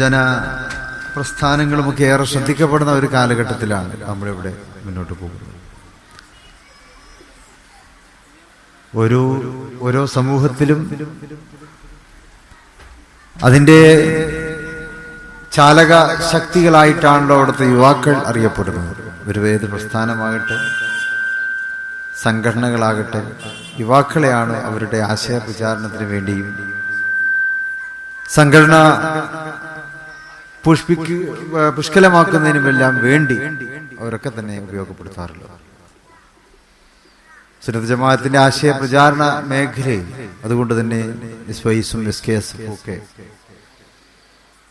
ജന പ്രസ്ഥാനങ്ങളുമൊക്കെ ഏറെ ശ്രദ്ധിക്കപ്പെടുന്ന ഒരു കാലഘട്ടത്തിലാണ് നമ്മളിവിടെ മുന്നോട്ട് പോകുന്നത്. ഒരു ഓരോ സമൂഹത്തിലും അതിന്റെ ചാലക ശക്തികളായിട്ടാണല്ലോ അവിടുത്തെ യുവാക്കൾ അറിയപ്പെടുന്നത്. ഒരു പ്രസ്ഥാനമാകട്ടെ സംഘടനകളാകട്ടെ യുവാക്കളെയാണ് അവരുടെ ആശയ പ്രചാരണത്തിന് വേണ്ടിയും സംഘടന പുഷ്പിക്ക് പുഷ്കലമാക്കുന്നതിനുമെല്ലാം വേണ്ടി അവരൊക്കെ തന്നെ ഉപയോഗപ്പെടുത്താറുള്ളത്. സുന്നത്ത് ജമാഅത്തിന്റെ ആശയ പ്രചാരണ മേഖലയിൽ അതുകൊണ്ട് തന്നെ വൈസും എസ് കെ ഒക്കെ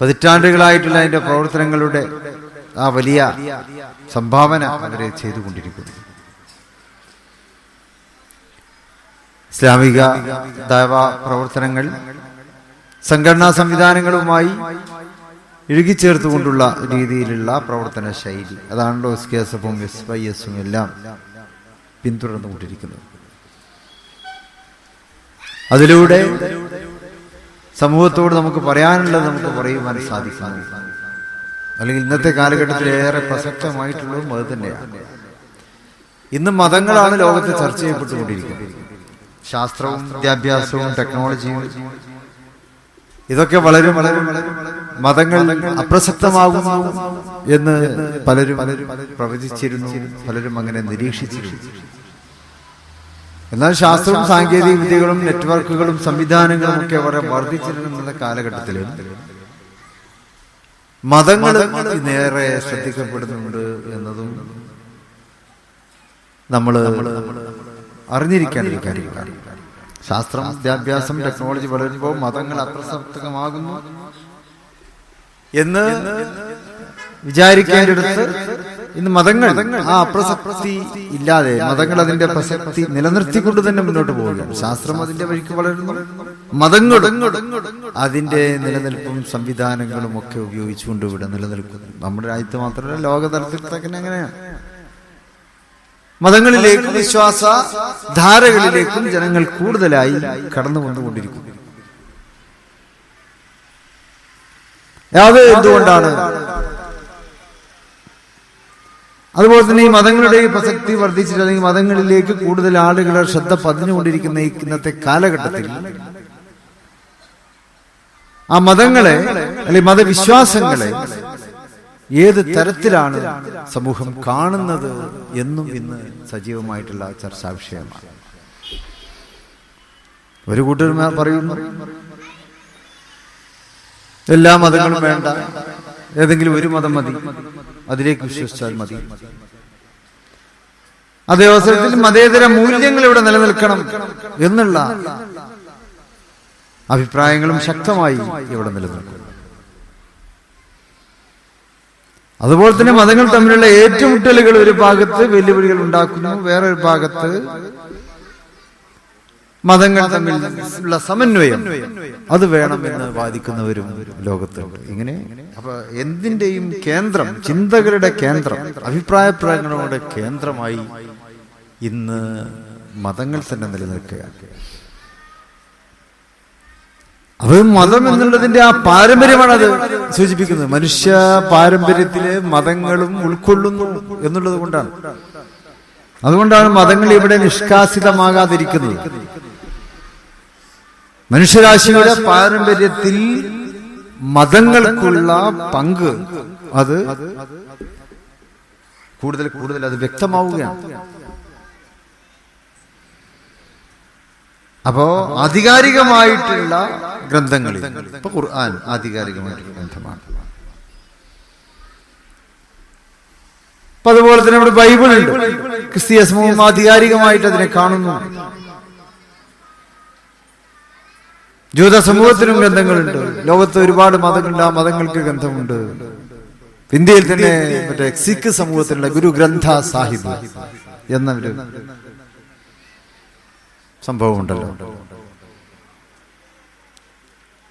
പതിറ്റാണ്ടുകളായിട്ടുള്ള അതിന്റെ പ്രവർത്തനങ്ങളുടെ ആ വലിയ സംഭാവന അവരെ ചെയ്തുകൊണ്ടിരിക്കുന്നു. ഇസ്ലാമിക ദൈവ പ്രവർത്തനങ്ങൾ സംഘടനാ സംവിധാനങ്ങളുമായി ഇഴുകിച്ചേർത്തുകൊണ്ടുള്ള രീതിയിലുള്ള പ്രവർത്തന ശൈലി അതാണല്ലോ എസ് കെ എസ് എഫും എസ് വൈ എസും എല്ലാം പിന്തുടർന്നുകൊണ്ടിരിക്കുന്നത്. അതിലൂടെ സമൂഹത്തോട് നമുക്ക് പറയാനുള്ളത് നമുക്ക് പറയുവാൻ സാധിക്കുന്നു. അല്ലെങ്കിൽ ഇന്നത്തെ കാലഘട്ടത്തിൽ ഏറെ പ്രസക്തമായിട്ടുള്ളതും അത് തന്നെയാണ്. ഇന്ന് മതങ്ങളാണ് ലോകത്ത് ചർച്ച ചെയ്യപ്പെട്ടുകൊണ്ടിരിക്കുന്നത്. ശാസ്ത്രവും വിദ്യാഭ്യാസവും ടെക്നോളജിയും ഇതൊക്കെ വളരെ വളരെ വളരെ മതങ്ങൾ അപ്രസക്തമാകുന്നു എന്ന് പലരും പ്രവചിച്ചിരുന്നു പലരും അങ്ങനെ നിരീക്ഷിച്ചിരുന്നു. എന്നാൽ ശാസ്ത്രവും സാങ്കേതിക വിദ്യകളും നെറ്റ്വർക്കുകളും സംവിധാനങ്ങളും ഒക്കെ വളരെ വർദ്ധിച്ചിരുന്ന കാലഘട്ടത്തിൽ മതങ്ങൾ നേരെ ശ്രദ്ധിക്കപ്പെടുന്നുണ്ട് എന്നതും നമ്മൾ കാര്യമാണ് ശാസ്ത്രം വിദ്യാഭ്യാസം ടെക്നോളജി വളരുമ്പോൾ മതങ്ങൾ അപ്രസക്തമാകുന്നു. എന്ന് വിചാരിക്കേണ്ടടുത്ത് ഇന്ന് മതങ്ങൾ ആ അപ്രസക്തി ഇല്ലാതെ മതങ്ങൾ അതിന്റെ പ്രസക്തി നിലനിർത്തിക്കൊണ്ട് തന്നെ മുന്നോട്ട് പോവുകയാണ്. ശാസ്ത്രം അതിന്റെ വഴിക്ക് വളരുന്നു. മതങ്ങൾ അതിന്റെ നിലനിൽപ്പും സംവിധാനങ്ങളും ഒക്കെ ഉപയോഗിച്ചുകൊണ്ട് ഇവിടെ നിലനിൽക്കുന്നു. നമ്മുടെ രാജ്യത്ത് മാത്രമല്ല ലോകതലത്തിൽ തന്നെ അങ്ങനെയാണ്. മതങ്ങളിലേക്കും വിശ്വാസ ധാരകളിലേക്കും ജനങ്ങൾ കൂടുതലായി കടന്നു വന്നുകൊണ്ടിരിക്കുന്നു അത് എന്തുകൊണ്ടാണ്? അതുപോലെ തന്നെ ഈ മതങ്ങളുടെ പ്രസക്തി വർദ്ധിച്ചിട്ട് അല്ലെങ്കിൽ മതങ്ങളിലേക്ക് കൂടുതൽ ആളുകളെ ശ്രദ്ധ പതിഞ്ഞുകൊണ്ടിരിക്കുന്ന ഈ ഇന്നത്തെ കാലഘട്ടത്തിൽ ആ മതങ്ങളെ അല്ലെങ്കിൽ മതവിശ്വാസങ്ങളെ ഏത് തരത്തിലാണ് സമൂഹം കാണുന്നത് എന്നും ഇന്ന് സജീവമായിട്ടുള്ള ചർച്ചാ വിഷയമാണ് ഒരു കൂട്ടർ പറയുന്നു എല്ലാ മതങ്ങളും വേണ്ട. ഏതെങ്കിലും ഒരു മതം മതി. അതിലേക്ക് വിശ്വസിച്ചാൽ മതി. അതേ അവസരത്തിൽ മതേതര മൂല്യങ്ങൾ ഇവിടെ നിലനിൽക്കണം എന്നുള്ള അഭിപ്രായങ്ങളും ശക്തമായി ഇവിടെ നിലനിൽക്കും അതുപോലെ തന്നെ മതങ്ങൾ തമ്മിലുള്ള ഏറ്റുമുട്ടലുകൾ ഒരു ഭാഗത്ത് വെല്ലുവിളികൾ ഉണ്ടാക്കുന്നു വേറൊരു ഭാഗത്ത് മതങ്ങൾ തമ്മിലുള്ള സമന്വയം. അത് വേണമെന്ന് വാദിക്കുന്നവരും ലോകത്തുണ്ട് ഇങ്ങനെ അപ്പൊ എന്തിന്റെയും കേന്ദ്രം ചിന്തകളുടെ കേന്ദ്രം അഭിപ്രായ പ്രകടനങ്ങളുടെ കേന്ദ്രമായി ഇന്ന് മതങ്ങൾ തന്നെ നിലനിൽക്കുകയാണ്. അത് മതം എന്നുള്ളതിന്റെ ആ പാരമ്പര്യമാണ് അത് സൂചിപ്പിക്കുന്നത്. മനുഷ്യ പാരമ്പര്യത്തിലെ മതങ്ങളും ഉൾക്കൊള്ളുന്നു എന്നുള്ളത് കൊണ്ടാണ്. അതുകൊണ്ടാണ് മതങ്ങൾ ഇവിടെ നിഷ്കാസിതമാകാതിരിക്കുന്നത്. മനുഷ്യരാശിയുടെ പാരമ്പര്യത്തിൽ മതങ്ങൾക്കുള്ള പങ്ക് അത് കൂടുതൽ കൂടുതൽ അത് വ്യക്തമാവുകയാണ്. അപ്പോ ആധികാരികമായിട്ടുള്ള ഗ്രന്ഥങ്ങളിൽ ഇപ്പൊ ഖുർആൻ ആധികാരികമായിട്ടുള്ള ഗ്രന്ഥമാണ്. അപ്പൊ അതുപോലെ തന്നെ നമ്മുടെ ബൈബിൾ ഉണ്ട് ക്രിസ്തീയ സമൂഹം ആധികാരികമായിട്ട് അതിനെ കാണുന്നു. ജൂത സമൂഹത്തിനും ഗ്രന്ഥങ്ങളുണ്ട്. ലോകത്ത് ഒരുപാട് മതങ്ങളുണ്ട്. ആ മതങ്ങൾക്ക് ഗ്രന്ഥമുണ്ട്. ഇന്ത്യയിൽ തന്നെ മറ്റേ സിഖ് സമൂഹത്തിനുള്ള ഗുരു ഗ്രന്ഥ സാഹിബ് എന്ന ഒരു സംഭവമുണ്ടല്ലോ.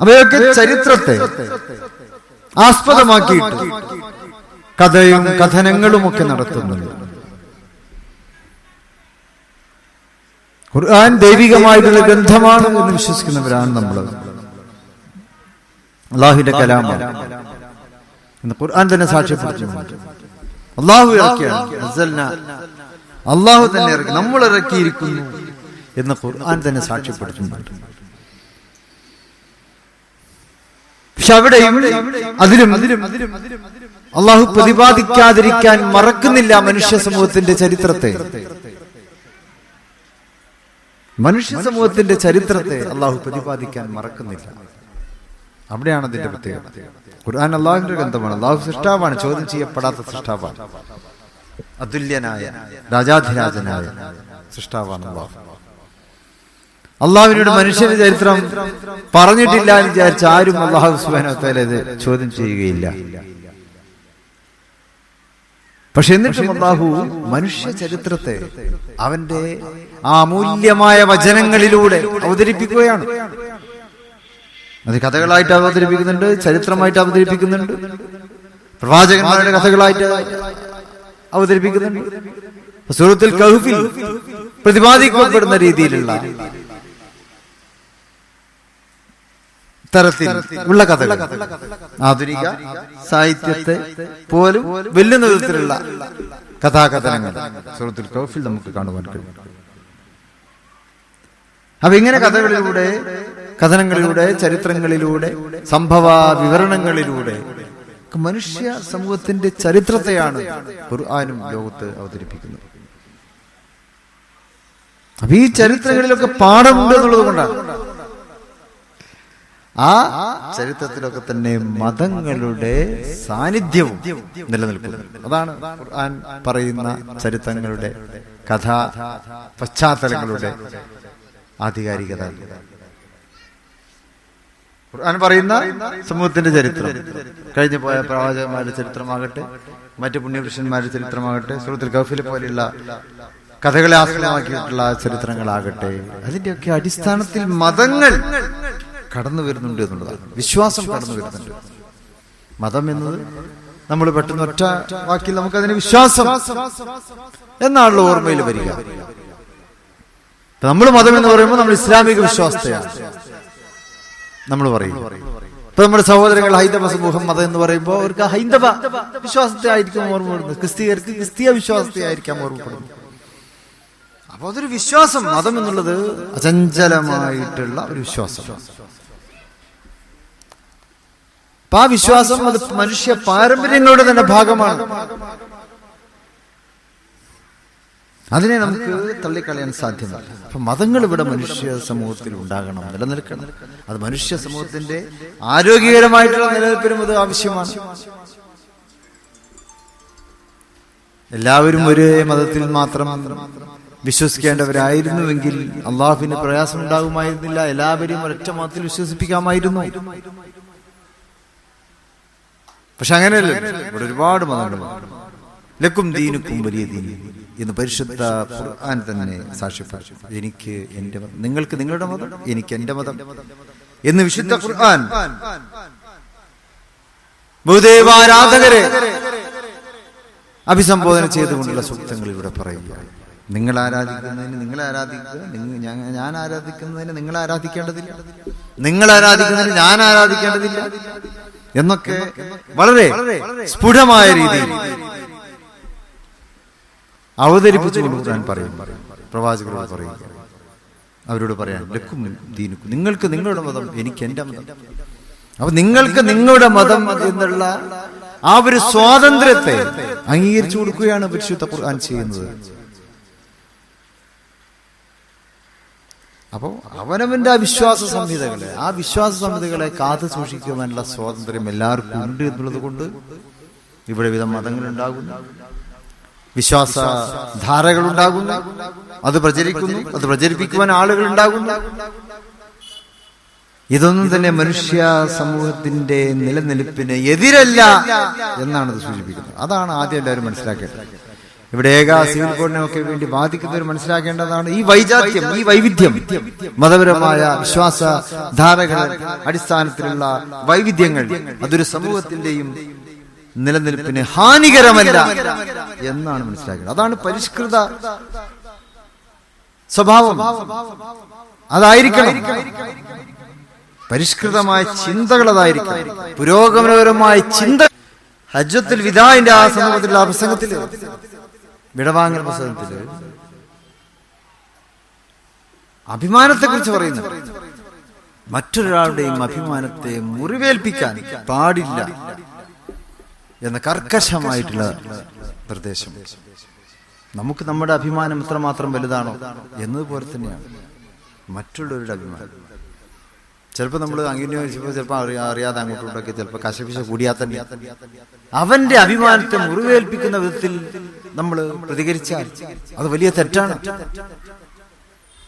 അവയൊക്കെ ചരിത്രത്തെ ആസ്പദമാക്കിയിട്ട് കഥയും കഥനങ്ങളും ഒക്കെ നടത്തുന്നുണ്ട്. ഖുർആൻ ദൈവികമായിട്ടുള്ള ഗ്രന്ഥമാണ് എന്ന് വിശ്വസിക്കുന്നവരാണ് നമ്മൾ അള്ളാഹുവിന്റെ കലാമാണ് എന്ന് ഖുർആൻ തന്നെ സാക്ഷ്യപ്പെടുത്തുന്നുണ്ട് അള്ളാഹു ഇറക്കിയാണ്. അള്ളാഹു തന്നെ ഇറക്കി. നമ്മൾ ഇറക്കിയിരിക്കുന്നു എന്ന് ഖുർആൻ തന്നെ സാക്ഷ്യപ്പെടുത്തുന്നുണ്ട്. പക്ഷെ അവിടെയും അതിലും അള്ളാഹു പ്രതിപാദിക്കാതിരിക്കാൻ മറക്കുന്നില്ല മനുഷ്യ സമൂഹത്തിന്റെ ചരിത്രത്തെ. മനുഷ്യ സമൂഹത്തിന്റെ ചരിത്രത്തെ അള്ളാഹു പ്രതിപാദിക്കാൻ മറക്കുന്നില്ല. അവിടെയാണ് അതിന്റെ പ്രത്യേകത. ഖുർആൻ അള്ളാഹുവിന്റെ ഗ്രന്ഥമാണ്. അള്ളാഹു സൃഷ്ടാവാണ്. ചോദ്യം ചെയ്യപ്പെടാത്ത സൃഷ്ടാവാണ്. അതുല്യനായ രാജാധിരാജനായ സൃഷ്ടാവാണ് അള്ളാഹു. അള്ളാഹുവിനോട് മനുഷ്യന്റെ ചരിത്രം പറഞ്ഞിട്ടില്ല എന്ന് വിചാരിച്ച ആരും അള്ളാഹു സുബാനോത്താല ഇത് ചോദ്യം ചെയ്യുകയില്ല. പക്ഷെ എന്നിട്ടും അള്ളാഹു മനുഷ്യ ചരിത്രത്തെ അവന്റെ ആ അമൂല്യമായ വചനങ്ങളിലൂടെ അവതരിപ്പിക്കുകയാണ്. അത് കഥകളായിട്ട് അവതരിപ്പിക്കുന്നുണ്ട് ചരിത്രമായിട്ട് അവതരിപ്പിക്കുന്നുണ്ട്. പ്രവാചകന്മാരുടെ കഥകളായിട്ട് അവതരിപ്പിക്കുന്നുണ്ട്. സൂറത്തിൽ കഹുഫിൽ പ്രതിപാദിക്കപ്പെടുന്ന രീതിയിലുള്ള തരത്തിൽ ഉള്ള കഥകൾ. ആധുനിക സാഹിത്യത്തെ പോലും വെല്ലുന്ന വിധത്തിലുള്ള കഥാകഥനങ്ങൾ. സൂറത്തുൽ കൗഫിൽ നമുക്ക് കാണുവാൻ കഴിയും. അപ്പൊ ഇങ്ങനെ കഥകളിലൂടെ കഥനങ്ങളിലൂടെ ചരിത്രങ്ങളിലൂടെ സംഭവ വിവരണങ്ങളിലൂടെ മനുഷ്യ സമൂഹത്തിന്റെ ചരിത്രത്തെയാണ് ഖുർആാനും ലോകത്ത് അവതരിപ്പിക്കുന്നത്. അപ്പൊ ഈ ചരിത്രങ്ങളിലൊക്കെ പാഠമുണ്ട് എന്നുള്ളത് കൊണ്ടാണ്. ആ ചരിത്രത്തിലൊക്കെ തന്നെ മതങ്ങളുടെ സാന്നിധ്യവും നിലനിൽക്കുന്നു. അതാണ് ഖുർആൻ പറയുന്ന ചരിത്രങ്ങളുടെ കഥാ പശ്ചാത്തലങ്ങളുടെ ആധികാരികത. ഖുർആൻ പറയുന്ന സമൂഹത്തിന്റെ ചരിത്രം. കഴിഞ്ഞു പോയ പ്രവാചകന്മാരുടെ ചരിത്രമാകട്ടെ മറ്റു പുണ്യപുരുഷന്മാരുടെ ചരിത്രമാകട്ടെ സുഹൃത്തിൽ ഗഫിലെ പോലെയുള്ള കഥകളെ ആസ്പദമാക്കിയിട്ടുള്ള ചരിത്രങ്ങളാകട്ടെ അതിന്റെയൊക്കെ അടിസ്ഥാനത്തിൽ മതങ്ങൾ കടന്നു വരുന്നുണ്ട് എന്നുള്ളതാണ്. വിശ്വാസം കടന്നു വരുന്നുണ്ട്. മതം എന്നത് നമ്മൾ പെട്ടെന്ന് ഒറ്റ വാക്കിൽ നമുക്ക് അതിന് വിശ്വാസം എന്നാണല്ലോ ഓർമ്മയിൽ വരിക. നമ്മൾ മതം എന്ന് പറയുമ്പോൾ നമ്മൾ ഇസ്ലാമിക വിശ്വാസത്തെയാണ്. നമ്മൾ പറയും ഇപ്പൊ നമ്മുടെ സഹോദരങ്ങൾ ഹൈന്ദവ സമൂഹം മതം എന്ന് പറയുമ്പോൾ അവർക്ക് ഹൈന്ദവ വിശ്വാസത്തെ ആയിരിക്കും ഓർമ്മപ്പെടുന്നത്. ക്രിസ്തീയർക്ക് ക്രിസ്തീയ വിശ്വാസത്തെ ആയിരിക്കാം ഓർമ്മപ്പെടുന്നത്. അപ്പൊ അതൊരു വിശ്വാസം. മതം എന്നുള്ളത് അചഞ്ചലമായിട്ടുള്ള ഒരു വിശ്വാസം. അപ്പൊ ആ വിശ്വാസം അത് മനുഷ്യ പാരമ്പര്യങ്ങളുടെ തന്നെ ഭാഗമാണ്. അതിനെ നമുക്ക് തള്ളിക്കളയാൻ സാധ്യമല്ല. അപ്പൊ മതങ്ങൾ ഇവിടെ മനുഷ്യ സമൂഹത്തിൽ ഉണ്ടാകണം നിലനിൽക്കണം. അത് മനുഷ്യ സമൂഹത്തിന്റെ ആരോഗ്യകരമായിട്ടുള്ള നിലനിൽപ്പിനും അത് ആവശ്യമാണ്. എല്ലാവരും ഒരേ മതത്തിൽ മാത്രം വിശ്വസിക്കേണ്ടവരായിരുന്നുവെങ്കിൽ അള്ളാഹുവിന് പ്രയാസം ഉണ്ടാകുമായിരുന്നില്ല എല്ലാവരും ഒരൊറ്റ മതത്തിൽ വിശ്വസിപ്പിക്കാമായിരുന്നു. പക്ഷെ അങ്ങനെയല്ല. ഇവിടെ ഒരുപാട് മതങ്ങളുണ്ട്. ലക്കും ദീനുക്കും വലിയ ദീൻ എന്ന് പരിശുദ്ധ ഖുർആൻ തന്നെ സാക്ഷ്യപ്പെട്ടു എനിക്ക് എന്റെ മതം. നിങ്ങൾക്ക് നിങ്ങളുടെ മതം? എനിക്ക് എന്റെ മതം. എന്ന് വിശുദ്ധ ഖുർആൻ ബഹുദേവാരാധകരെ അഭിസംബോധന ചെയ്തുകൊണ്ടുള്ള സൂക്തങ്ങൾ ഇവിടെ പറയുക നിങ്ങൾ ആരാധിക്കുന്നതിന് നിങ്ങൾ ആരാധിക്കുക. ഞാൻ ആരാധിക്കുന്നതിന് നിങ്ങൾ ആരാധിക്കേണ്ടതില്ല. നിങ്ങൾ ആരാധിക്കുന്നതിന് ഞാൻ ആരാധിക്കേണ്ടതില്ല. എന്നൊക്കെ വളരെ സ്ഫുടമായ രീതിയിൽ അവതരിപ്പിച്ചുകൊണ്ട് ഖുർആൻ പറയും. പ്രവാചകരോട് പറയും. അവരോട് പറയാൻ ലക്കും ദീനുക്കും. നിങ്ങൾക്ക് നിങ്ങളുടെ മതം എനിക്ക് എന്റെ മതം. അപ്പൊ നിങ്ങൾക്ക് നിങ്ങളുടെ മതം എന്നുള്ള ആ ഒരു സ്വാതന്ത്ര്യത്തെ അംഗീകരിച്ചു കൊടുക്കുകയാണ് പരിശുദ്ധ ഖുർആൻ ചെയ്യുന്നത്. അപ്പോൾ അവനവന്റെ ആ വിശ്വാസ സംഹിതകളെ ആ വിശ്വാസ സംഹിതകളെ കാത്തു സൂക്ഷിക്കുവാനുള്ള സ്വാതന്ത്ര്യം എല്ലാവർക്കും ഉണ്ട് എന്നുള്ളത് കൊണ്ട് ഇവിടെ വിധ മതങ്ങളുണ്ടാകുന്നു. വിശ്വാസ ധാരകൾ ഉണ്ടാകുന്നു അത് പ്രചരിക്കുന്നു അത് പ്രചരിപ്പിക്കുവാൻ ആളുകൾ ഉണ്ടാകുന്നു ഇതൊന്നും തന്നെ മനുഷ്യ സമൂഹത്തിന്റെ നിലനിൽപ്പിന് എതിരല്ല എന്നാണ് അത് സൂചിപ്പിക്കുന്നത്. അതാണ് ആദ്യം എല്ലാവരും മനസ്സിലാക്കേണ്ടത്. ഇവിടെ ഏക സിവിൽ കോഡിനൊക്കെ വേണ്ടി ബാധിക്കുന്നവർ മനസ്സിലാക്കേണ്ടതാണ് ഈ വൈജാത്യം ഈ വൈവിധ്യം മതപരമായ വിശ്വാസ ധാരകൾ അടിസ്ഥാനത്തിലുള്ള വൈവിധ്യങ്ങൾ അതൊരു സമൂഹത്തിന്റെയും നിലനിൽപ്പിന് ഹാനികരമല്ല എന്നാണ് മനസ്സിലാക്കുന്നത് അതാണ് പരിഷ്കൃത സ്വഭാവം. അതായിരിക്കണം. പരിഷ്കൃതമായ ചിന്തകൾ അതായിരിക്കും പുരോഗമനപരമായ ചിന്ത ഹജ്ജത്തുൽ വിധായിന്റെ ആ സമൂഹത്തിലുള്ള ആ പ്രസംഗത്തിൽ വിടവാങ്ങൽ അഭിമാനത്തെ കുറിച്ച് പറയുന്നു മറ്റൊരാളുടെയും അഭിമാനത്തെ മുറിവേൽപ്പിക്കാൻ പാടില്ല എന്ന കർക്കശമായിട്ടുള്ള നിർദ്ദേശം. നമുക്ക് നമ്മുടെ അഭിമാനം എത്രമാത്രം വലുതാണോ? എന്നതുപോലെ തന്നെയാണ് മറ്റുള്ളവരുടെ അഭിമാനം. ചിലപ്പോൾ നമ്മൾ അങ്ങനെ ചിലപ്പോൾ അറിയാ അറിയാതെ അങ്ങോട്ടും ഇങ്ങോട്ടൊക്കെ ചിലപ്പോൾ കശപിശ കൂടിയാൽ അവന്റെ അഭിമാനത്തെ മുറിവേൽപ്പിക്കുന്ന വിധത്തിൽ നമ്മൾ പ്രതികരിച്ചാൽ അത് വലിയ തെറ്റാണ്.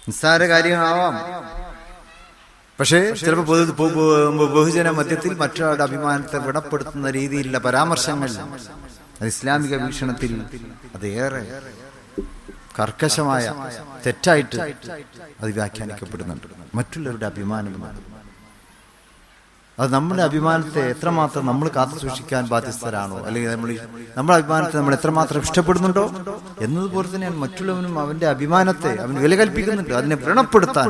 നിസ്സാര കാര്യങ്ങളാവാം. പക്ഷേ ചിലപ്പോൾ ബഹുജന മധ്യത്തിൽ മറ്റൊരാളുടെ അഭിമാനത്തെ വിടപ്പെടുത്തുന്ന രീതിയിലുള്ള പരാമർശങ്ങൾ അത് ഇസ്ലാമിക വീക്ഷണത്തിൽ അത് ഏറെ കർക്കശമായ തെറ്റായിട്ട് അത് വ്യാഖ്യാനിക്കപ്പെടുന്നുണ്ട്. മറ്റുള്ളവരുടെ അഭിമാനം എന്നാണ് അത് നമ്മുടെ അഭിമാനത്തെ എത്രമാത്രം നമ്മൾ കാത്തു സൂക്ഷിക്കാൻ ബാധ്യസ്ഥരാണോ? അല്ലെങ്കിൽ നമ്മൾ നമ്മുടെ അഭിമാനത്തെ നമ്മൾ എത്രമാത്രം ഇഷ്ടപ്പെടുന്നുണ്ടോ? എന്നതുപോലെ തന്നെയാണ് മറ്റുള്ളവനും അവന്റെ അഭിമാനത്തെ അവൻ വില കൽപ്പിക്കുന്നുണ്ട് അതിനെ വ്രണപ്പെടുത്താൻ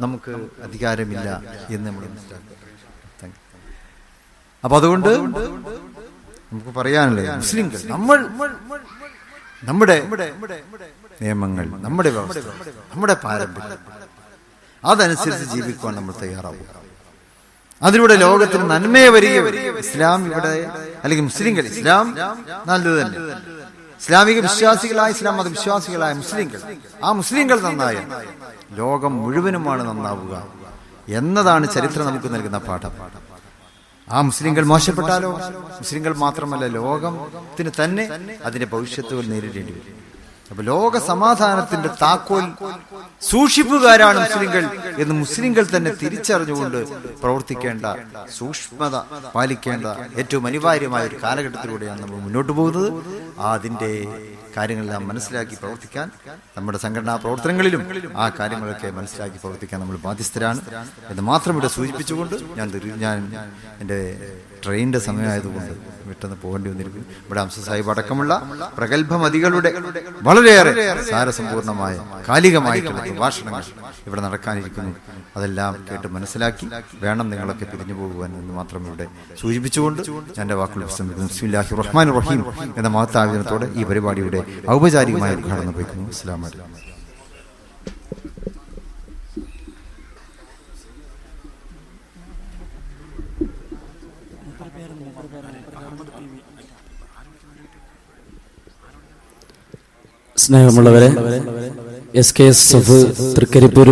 നമുക്ക് അധികാരമില്ല എന്ന് നമ്മൾ അപ്പൊ അതുകൊണ്ട് നമുക്ക് പറയാനല്ലേ മുസ്ലിങ്ങൾ നമ്മൾ നമ്മുടെ നിയമങ്ങൾ നമ്മുടെ നമ്മുടെ പാരമ്പര്യം അതനുസരിച്ച് ജീവിക്കുവാൻ നമ്മൾ തയ്യാറാവുക. അതിലൂടെ ലോകത്തിന് നന്മയെ വരികയും ഇസ്ലാം ഇവിടെ അല്ലെങ്കിൽ മുസ്ലിംകൾ ഇസ്ലാം നല്ലത് തന്നെ. ഇസ്ലാമിക വിശ്വാസികളായ ഇസ്ലാം മത വിശ്വാസികളായ ആ മുസ്ലിംകൾ നന്നായ ലോകം മുഴുവനുമാണ് നന്നാവുക എന്നതാണ് ചരിത്രം നമുക്ക് നൽകുന്ന പാഠം. ആ മുസ്ലിംകൾ മോശപ്പെട്ടാലോ? മുസ്ലിംകൾ മാത്രമല്ല ലോകത്തിന് തന്നെ അതിന്റെ ഭവിഷ്യത്തുകൾ നേരിടേണ്ടി വരും. അപ്പൊ ലോക സമാധാനത്തിന്റെ താക്കോൽ സൂക്ഷിപ്പുകാരാണ് മുസ്ലിങ്ങൾ എന്ന് മുസ്ലിങ്ങൾ തന്നെ തിരിച്ചറിഞ്ഞുകൊണ്ട് പ്രവർത്തിക്കേണ്ട സൂക്ഷ്മത പാലിക്കേണ്ട ഏറ്റവും അനിവാര്യമായ ഒരു കാലഘട്ടത്തിലൂടെയാണ് നമ്മൾ മുന്നോട്ട് പോകുന്നത്. ആ അതിന്റെ കാര്യങ്ങളെല്ലാം മനസ്സിലാക്കി പ്രവർത്തിക്കാൻ നമ്മുടെ സംഘടനാ പ്രവർത്തനങ്ങളിലും ആ കാര്യങ്ങളൊക്കെ മനസ്സിലാക്കി പ്രവർത്തിക്കാൻ നമ്മൾ ബാധ്യസ്ഥരാണ്. എന്ന് മാത്രം ഇവിടെ സൂചിപ്പിച്ചുകൊണ്ട് ഞാൻ ഞാൻ എന്റെ ട്രെയിനിന്റെ സമയമായതുകൊണ്ട് പെട്ടെന്ന് പോകേണ്ടി വന്നിരിക്കും ഇവിടെ അംസ സാഹിബ് അടക്കമുള്ള പ്രഗത്ഭമതികളുടെ വളരെയേറെ സാരസമ്പൂർണമായ കാലികമായിട്ടുള്ള പ്രഭാഷണങ്ങൾ ഇവിടെ നടക്കാനിരിക്കുന്നു. അതെല്ലാം കേട്ട് മനസ്സിലാക്കി വേണം നിങ്ങളൊക്കെ പിരിഞ്ഞു പോകുവാൻ എന്ന് മാത്രം ഇവിടെ സൂചിപ്പിച്ചുകൊണ്ട് എന്റെ വാക്കുകൾ വിശ്രമിക്കുന്നു. റഹ്മാൻ റഹീം എന്ന മഹത്താവിധത്തോടെ ഈ പരിപാടിയുടെ ഔപചാരികമായ ഉദ്ഘാടനം വയ്ക്കുന്നു അസ്ലാം വലൈക്കും സ്നേഹമുള്ളവരെ S K S F Thrikaripur